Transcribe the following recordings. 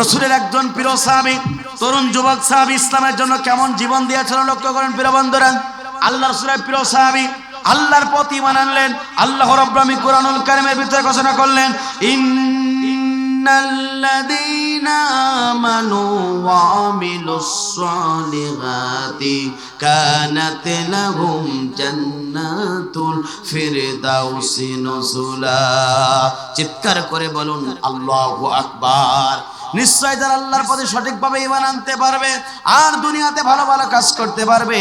রসুলের একজন প্রিয় সাহাবি, তরুণ যুবক সাহাবি, ইসলামের জন্য কেমন জীবন দিয়েছিল লক্ষ্য করেন প্রিয় বন্ধুরা। আল্লাহ রসুলের প্রিয় সাহাবি আল্লাহর প্রতি মান আনলেন, আল্লাহ রব্বামি কোরআনুল কারিমের ভিতরে ঘোষণা করলেন চিৎকার করে বলুন, আল্লাহু আকবার। নিশ্চয় যারা আল্লাহর পথে সঠিকভাবে ইমান আনতে পারবে আর দুনিয়াতে ভালো ভালো কাজ করতে পারবে।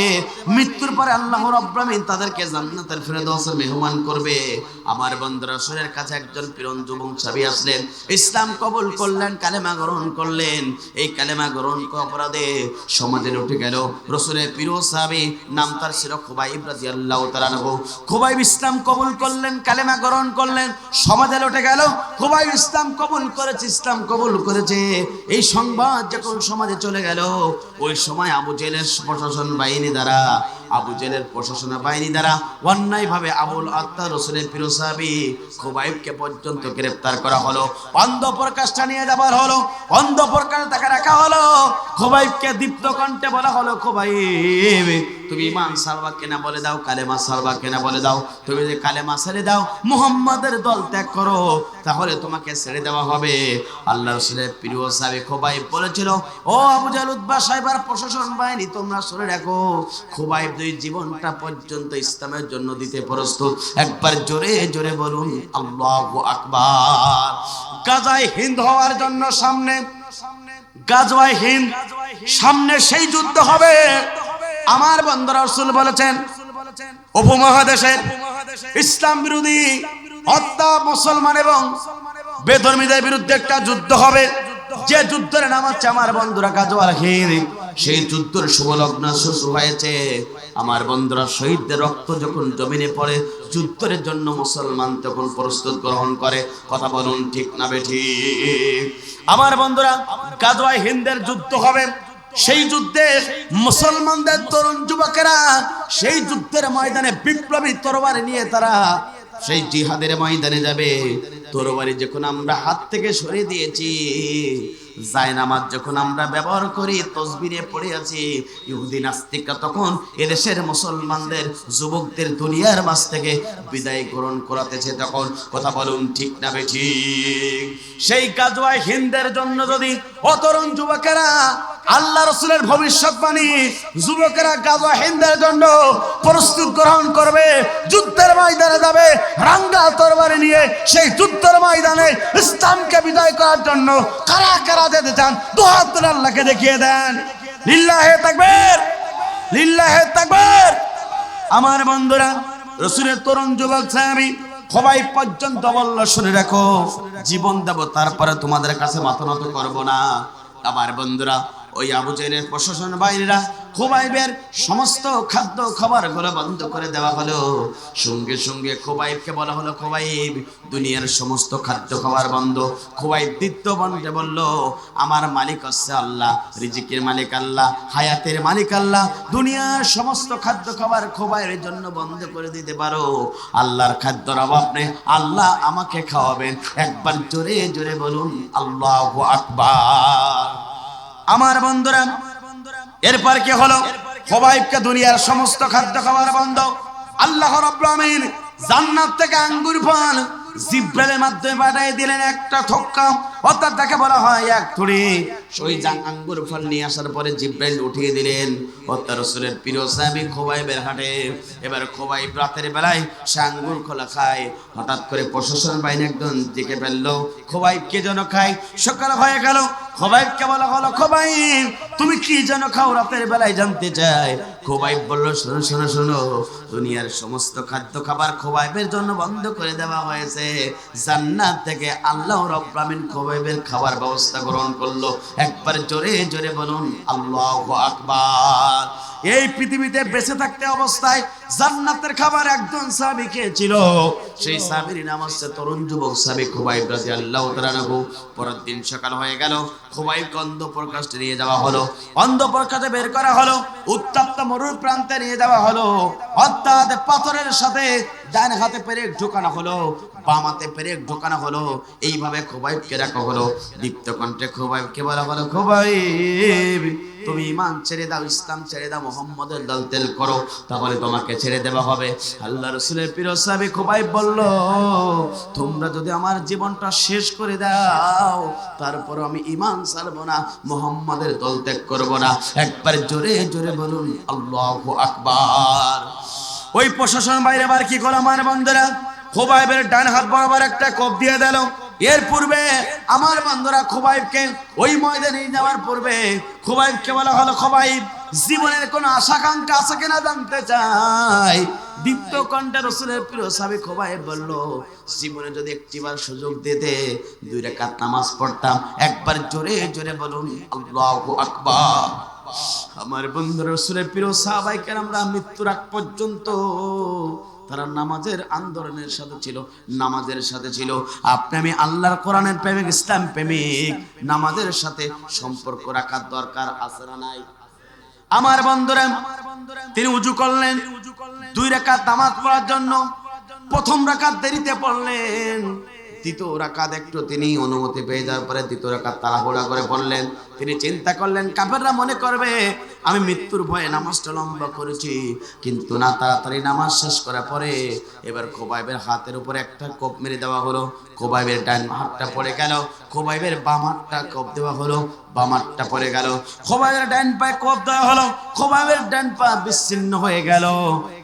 মৃত্যুর পরে আল্লাহ রব্রামিন তাদেরকে জান্নাতের ফেরদৌসে মেহমান করবে। আমার বন্ধু রসুলের কাছে একজন পিরন যুবক ছবি আসলেন। ইসলাম কবুল করলেন, কালেমা গ্রহণ করলেন। এই কালেমা গ্রহণ অপরাধে সমাজে উঠে গেল। রসুলের পিরো সাহাবি, নাম তার ছিল খুবাইব রাজি আল্লাহ তালানহ খুবাইব ইসলাম কবুল করলেন, কালেমা গ্রহণ করলেন, সমাজে উঠে গেল। খুবাইব ইসলাম কবুল করেছে, ইসলাম কবুল করেছে। এই সংবাদ যখন সমাজে চলে গেল, ওই সময় আবু জেলের প্রশাসন বাহিনী দ্বারা, আবু জেলের প্রশাসন বাহিনী দ্বারা অন্যায় ভাবে আবুল আত্মা রসুলের প্রিয় সাহাবি খুবাইবকে পর্যন্ত গ্রেফতার করা হলো। অন্ধ প্রকাশটা নিয়ে যাবার হলো অন্ধ প্রকাশ তাকে রাখা হলো। খুবাইবকে দীপ্ত কণ্ঠে বলা হলো, খুবাইব তুমি ইমান সালবা কেনা বলে দাও, কালেমা সালবা কেনা বলে দাও। তুমি যে কালেমা ছেড়ে দাও, মুহাম্মাদের দল ত্যাগ করো, তাহলে তোমাকে ছেড়ে দেওয়া হবে। আল্লাহ রসুলের প্রিয় সাহেব খোবাই বলেছিল, ও আবু জাল উদ্বা সাহেবার প্রশাসন বাহিনী, তোমরা শুনে রাখো। খোবাই দুই জীবনটা পর্যন্ত ইসলামের জন্য দিতে প্রস্তুত। একবার জোরে জোরে বলুন, আল্লাহ আকবার। গাজায় হিন্দ হওয়ার জন্য সামনে, গাজওয়ায় হিন্দ, সামনে সেই যুদ্ধ হবে। আমার বন্ধুরা রসুল বলেছেন, উপমহাদেশের ইসলাম বিরোধী হত্যা মুসলমান এবং বেধর্মীদের বিরুদ্ধে একটা যুদ্ধ হবে। যে যুদ্ধের নাম হচ্ছে আমার বন্ধুরা কাজওয়াল হির সেই যুদ্ধের শুভলগ্ন শুরু হয়েছে। আমার বন্ধুরা শহীদদের রক্ত যখন জমিনে পড়ে, যুদ্ধের জন্য মুসলমান তখন প্রস্তুত গ্রহণ করে। কথা বলুন ঠিক না বেঠি আমার বন্ধুরা গাজওয়ায় হিন্দের যুদ্ধ হবে। সেই যুদ্ধে মুসলমানদের তরুণ যুবকেরা সেই যুদ্ধের ময়দানে বিপ্লবী তরবারি নিয়ে তারা সেই জিহাদের ময়দানে যাবে। তরবারি যখন আমরা হাত থেকে সরিয়ে দিয়েছি, জায়নামাজ যখন আমরা ব্যবহার করি তসবিরে পড়ে আছি, ইহুদি নাস্তিকরা তখন এদেশের মুসলমানদের যুবকদের দুনিয়ার মাছ থেকে বিদায় গ্রহণ করাতেছে তখন। কথা বলুন ঠিক না বেঠি সেই কাজওয়ায় হিন্দের জন্য যদি অতরুণ যুবকেরা আল্লাহ রসুলের ভবিষ্যৎবাণী যুবকেরা গাজা হিন্দের জন্য প্রস্তুত গ্রহণ করবে, যুদ্ধের ময়দানে যাবে, রাঙ্গা তরবারি নিয়ে সেই যুদ্ধের ময়দানে ইসলামকে বিদায় করার জন্য কারা কারা যেতে চান দু হাত তুলে আল্লাহকে দেখিয়ে দেন। লিল্লাহে তাকবীর লিল্লাহে তাকবীর। আমার বন্ধুরা, রসুলের তরুণ যুবক সাহাবী, সবাই পর্যন্ত বলল, শুনে রাখো, জীবন দেব, তারপরে তোমাদের কাছে মাথা নত করব না। আমার বন্ধুরা ওই আবু জেলের প্রশাসন বাহিনীরা খোবাইবের সমস্ত খাদ্য খাবারগুলো বন্ধ করে দেওয়া হলো। সঙ্গে সঙ্গে খোবাইবকে বলা হলো, খোবাইব, দুনিয়ার সমস্ত খাদ্য খাবার বন্ধ। খোবাইব দ্বিত্ব বন্ধে বলল, আমার মালিক হচ্ছে আল্লাহ, রিজিকের মালিক আল্লাহ, হায়াতের মালিক আল্লাহ। দুনিয়ার সমস্ত খাদ্য খাবার খোবাইয়ের জন্য বন্ধ করে দিতে পারো। আল্লাহর খাদ্যর অভাব নেই আল্লাহ আমাকে খাওয়াবেন। একবার জোরে জোরে বলুন, আল্লাহ আকবার। আমার বন্ধুরা, এরপর কি হলো? হবাইবকে দুনিয়ার সমস্ত খাদ্য খাবার বন্ধ। আল্লাহ রাব্বুল জান্নাত থেকে আঙ্গুর ফল জিব্রেলের মাধ্যমে পাঠিয়ে দিলেন একটা থক্কা। অর্থাৎ তাকে বলা হয় এক থুড়ি। ওই জাং আঙ্গুর ফল নিয়ে আসার পরে জিব্রাইল উঠিয়ে দিলেন। অর্থাৎ রসুলের প্রিয় সাহেবী খোবাইবের হাটে। এবার খোবাইব রাতের বেলায় সে আঙ্গুর খোলা খায়। হঠাৎ করে প্রশাসন বাহিনী একজন দিকে ফেলল, খোবাইব কে যেন খায়? সকাল হয়ে গেল। বলা হলো, খোবাইব, তুমি কি যেন খাও রাতের বেলায় জানতে চাই? খোবাইব বলল, শোনো শোনো শোনো, দুনিয়ার সমস্ত খাদ্য খাবার খোবাইবের জন্য বন্ধ করে দেওয়া হয়েছে। জান্নাত থেকে আল্লাহ রব্রামিন খোবাইবের খাবার ব্যবস্থা গ্রহণ করল। একবার জোরে জোরে বলুন আল্লাহ আকবার। এই পৃথিবীতে বেঁচে থাকতে অবস্থায় জান্নাতের খাবার একজন সাহাবী খেয়েছিল। সেই সাহাবীর নাম হচ্ছে তরুণ যুবক সাহাবী খুবাইব রাদিয়াল্লাহু তাআলা আনহু। পরের দিন সকাল হয়ে গেল খুবাইব অন্ধ প্রকাশে নিয়ে যাওয়া হলো। অন্ধ প্রকাশে বের করা হলো, উত্তপ্ত মরুর প্রান্তে নিয়ে যাওয়া হলো। অর্থাৎ পাথরের সাথে ডান হাতে পেরেক ঢোকানো হলো, বাম হাতে পেরেক ঢোকানো হলো। এইভাবে খুবাইবকে রাখা হলো। দীপ্ত কণ্ঠে খুবাইবকে বলা হলো, খুবাইব তুমি ইমান ছেড়ে দাও, ইসলাম ছেড়ে দাও, মোহাম্মদের দল তেল করো, তাহলে তোমাকে ছেড়ে দেওয়া হবে। আল্লাহ রসুলের প্রিয় সাহেব খুবাইব বলল, তোমরা যদি আমার জীবনটা শেষ করে দাও, তারপর আমি ইমান ছাড়বো না, মোহাম্মদের দল ত্যাগ করব না। একবার জোরে জোরে বলুন, আল্লাহ আকবার। ওই প্রশাসন বাইরে আবার কি করো আমার বন্ধুরা? খোবাইবের ডান হাত বরাবর একটা কোপ দিয়ে দিল। এর পূর্বে আমার বন্ধুরা খোবাইবকে ওই ময়দানে যাওয়ার পূর্বে খোবাইবকে বলা হলো, খোবাইব, জীবনের কোনো আশাকাঙ্ক্ষা আছে কিনা জানতে চাই? দীপ্ত কণ্ঠে রসুলের প্রিয় সাবি খোবাইব বলল, জীবনে যদি একটিবার সুযোগ দিতে দুই রেখাত নামাজ পড়তাম, একবার জোরে জোরে বলুন, আল্লাহু আকবার। আমার বন্ধু রসুলের প্রিয় সাহাবাইকে আমরা মৃত্যুর আগ পর্যন্ত তারা নামাজের আন্দোলনের সাথে ছিল, নামাজের সাথে ছিল। আপনি আমি আল্লাহর কোরআনের প্রেমিক, ইসলাম প্রেমিক, নামাজের সাথে সম্পর্ক রাখার দরকার আছে না নাই? আমার বন্ধুরা, তিনি উজু করলেন, দুই রাকাত নামাজ পড়ার জন্য, প্রথম রাকাত দেরিতে পড়লেন। দ্বিতীয় রাকাত একটু তিনি অনুমতি পেয়ে যাওয়ার পরে দ্বিতীয় রাকাত তাড়াহুড়া করে পড়লেন তিনি চিন্তা করলেন, কাফেররা মনে করবে, আমি মৃত্যুর ভয়ে নামাজটা লম্বা করেছি, কিন্তু না, তাড়াতাড়ি নামাজ শেষ করার পরে এবার খোবাইবের হাতের উপরে একটা কোপ মেরে দেওয়া হলো, খোবাইবের ডান হাতটা পড়ে গেল, খোবাইবের বাম হাতটা কোপ দেওয়া হলো, বাম হাতটা পড়ে গেল, খোবাইবের ডান পায়ে কোপ দেওয়া হলো, খোবাইবের ডান পা বিচ্ছিন্ন হয়ে গেল।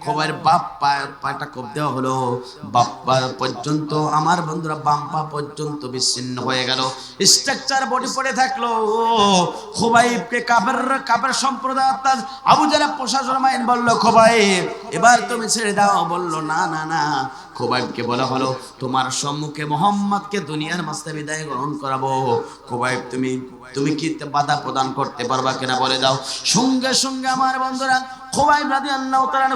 খোবাইয়ের বাপ পায়ের পাটা কোপ দেওয়া হলো। বাপ পর্যন্ত, আমার বন্ধুরা বাম পা পর্যন্ত বিচ্ছিন্ন হয়ে গেল। স্ট্রাকচার বডি পড়ে থাকল। খোবাইবকে কাপের কাপের সম্প্রদায় অর্থাৎ আবু যারা প্রশাসন মাইন বলল, খোবাইব, এবার তুমি ছেড়ে দাও। বলল, না না না। খোবাইবকে বলা হলো, তোমার সম্মুখে মোহাম্মদকে দুনিয়ার মাস্তে বিদায় গ্রহণ করাবো। খোবাইব, তুমি তুমি কি বাধা প্রদান করতে পারবা কিনা বলে দাও। সঙ্গে সঙ্গে আমার বন্ধুরা খোবাইব রাদি আল্লাহ তারা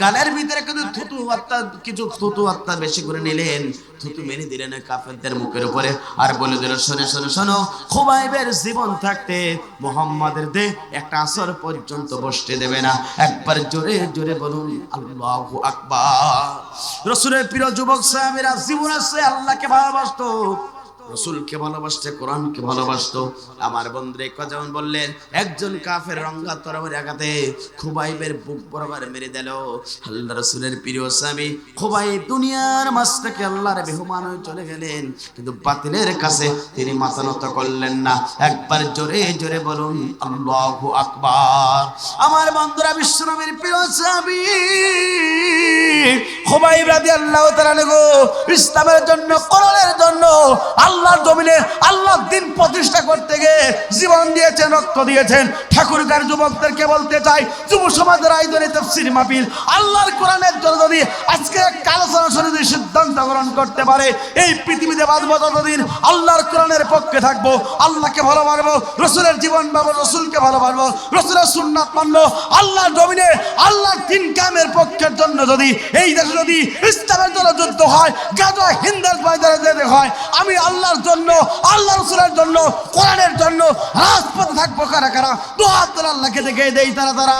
গালের ভিতরে কিন্তু থুতু আত্মা কিছু থুতু আত্মা বেশি করে নিলেন। থুতু মেরে দিলেন কাফেরদের মুখের উপরে। আর বলে দিল শোনে শোনে শোনো খোবাইবের জীবন থাকতে মোহাম্মদের দে একটা আসর পর্যন্ত বসতে দেবে না। একবার জোরে জোরে বলুন আল্লাহু আকবার। রসুলের প্রিয় যুবক সাহেবেরা জীবন আছে আল্লাহকে ভালোবাসতো। রসুলকে ভালোবাসতে কোরআনকে ভালোবাসতো। আমার বন্ধুরে কথা যেমন বললেন, একজন কাফের রঙ্গা তরবারি আঘাতে খুবাইবের বুক বরাবর মেরে দিল। আল্লাহ রসুলের প্রিয় স্বামী খুবাইব দুনিয়ার মাছ থেকে আল্লাহর বেহুমান হয়ে চলে গেলেন। কিন্তু বাতিলের কাছে তিনি মাথা নত করলেন না। একবার জোরে জোরে বলুন, আল্লাহু আকবার। আমার বন্ধুরা বিশ্বনবীর প্রিয় স্বামী তাআলা গো জন্য জন্য, আল্লাহর জমিনে আল্লাহর দিন প্রতিষ্ঠা করতে গিয়ে জীবন দিয়েছেন, রক্ত দিয়েছেন। ঠাকুরগার যুবকদেরকে বলতে চাই? যুব সমাজের আয়োজনে তফসির মাহফিল। আল্লাহর কোরআনের জন্য যদি আজকে এক আলোচনা শুনে যদি সিদ্ধান্ত গ্রহণ করতে পারে। এই পৃথিবীতে বাঁচবো ততদিন আল্লাহর কোরআনের পক্ষে থাকব। আল্লাহকে ভালোবাসবো, রসুলের জীবন পাবো, রসুলকে ভালোবাসবো, রসুলের সুন্নাত মানবো। আল্লাহর জমিনে আল্লাহর দিন কামের পক্ষের জন্য যদি এই দেশে যদি ইসলামের জন্য যুদ্ধ হয়, গাজা, হিন্দার ময়দানে যেতে হয়, আমি আল্লাহর জন্য আল্লাহ রসুলের জন্য, কোরআনের জন্য রাজপথে থাকব কারা কারা? হাত আল্লাহকে দেখে দেই তারা তারা।